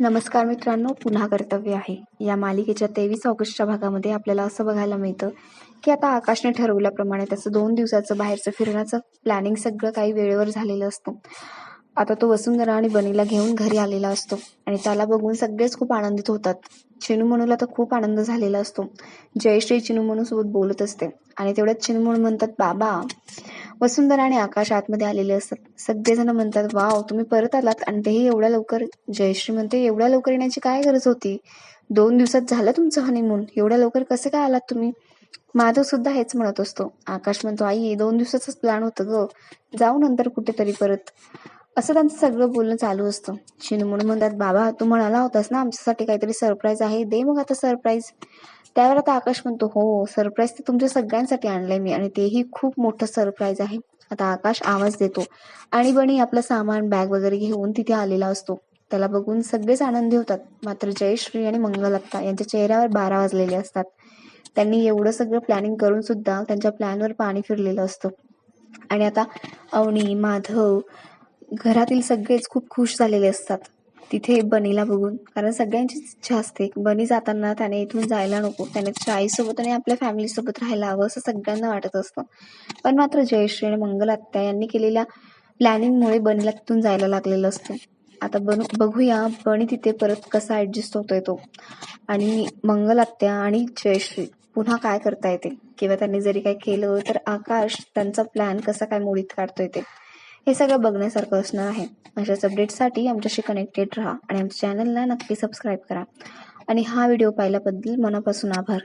नमस्कार मित्रांनो पुन्हा कर्तव्य आहे. या मालिकेच्या तेवीस ऑगस्टच्या भागामध्ये आपल्याला असं बघायला मिळतं की आता आकाशने ठरवल्याप्रमाणे त्याचं दोन दिवसाचं बाहेरचं फिरण्याचं प्लॅनिंग सगळं काही वेळेवर झालेलं असतं. आता तो वसुंधरा आणि बनीला घेऊन घरी आलेला असतो आणि त्याला बघून सगळेच खूप आनंदित होतात. चिनू मनूला तर खूप आनंद झालेला असतो. जयश्री चिनू म्हणू सोबत बोलत असते आणि तेवढ्यात चिनू म्हणून म्हणतात बाबा वसुंधरा आणि आकाश आतमध्ये आलेले असतात. सगळेजण म्हणतात वाव तुम्ही परत आलात आणि तेही एवढ्या लवकर? जयश्री म्हणते एवढ्या लवकर येण्याची काय गरज होती? दोन दिवसात झालं तुमचं हनीमून एवढ्या लवकर कसे काय आलात तुम्ही? माधव सुद्धा हेच म्हणत असतो. आकाश म्हणतो आई दोन दिवसाचाच प्लॅन होतं ग. जाऊ नंतर कुठेतरी परत. असं त्यांचं सगळं बोलणं चालू असतं. चिनू म्हणून म्हणतात बाबा तू म्हणाला होतास ना आमच्यासाठी काहीतरी सरप्राईज आहे दे मग आता सरप्राईज त्यावर आता आकाश म्हणतो हो सरप्राईज तर तुमच्या सगळ्यांसाठी आणलंय मी आणि तेही खूप मोठं सरप्राईज आहे. आता आकाश आवाज देतो. आणि बणी आपलं सामान बॅग वगैरे घेऊन तिथे आलेला असतो. त्याला बघून सगळेच आनंदी होतात. मात्र जयश्री आणि मंगलत्ता यांच्या चेहऱ्यावर बारा वाजलेले असतात. त्यांनी एवढं सगळं प्लॅनिंग करून सुद्धा त्यांच्या प्लॅनवर पाणी फिरलेलं असतं. आणि आता अवनी माधव घरातील सगळेच खूप खुश झालेले असतात. तिथे बनीला बघून. कारण सगळ्यांचीच इच्छा असते. बनी जाताना त्याने इथून जायला नको. त्याने त्याच्या आईसोबत आणि आपल्या फॅमिलीसोबत राहायला हवं असं सगळ्यांना वाटत असतं. पण मात्र जयश्री आणि मंगल आत्या यांनी केलेल्या प्लॅनिंगमुळे बनीला तिथून जायला लागलेलं असतं. आता बन बघूया बनी तिथे परत कसा ऍडजस्ट होतोय तो. आणि मंगल आत्या आणि जयश्री पुन्हा काय करता येते? किंवा त्यांनी जरी काय केलं तर आकाश त्यांचा प्लॅन कसा काय मोडीत काढतोय ते? हे सगळं बघण्यासारखं असणार आहे. अशाच अपडेटसाठी आमच्याशी कनेक्टेड राहा आणि आमच्या चॅनलला नक्की सबस्क्राईब करा. आणि हा व्हिडिओ पाहिल्याबद्दल मनापासून आभार.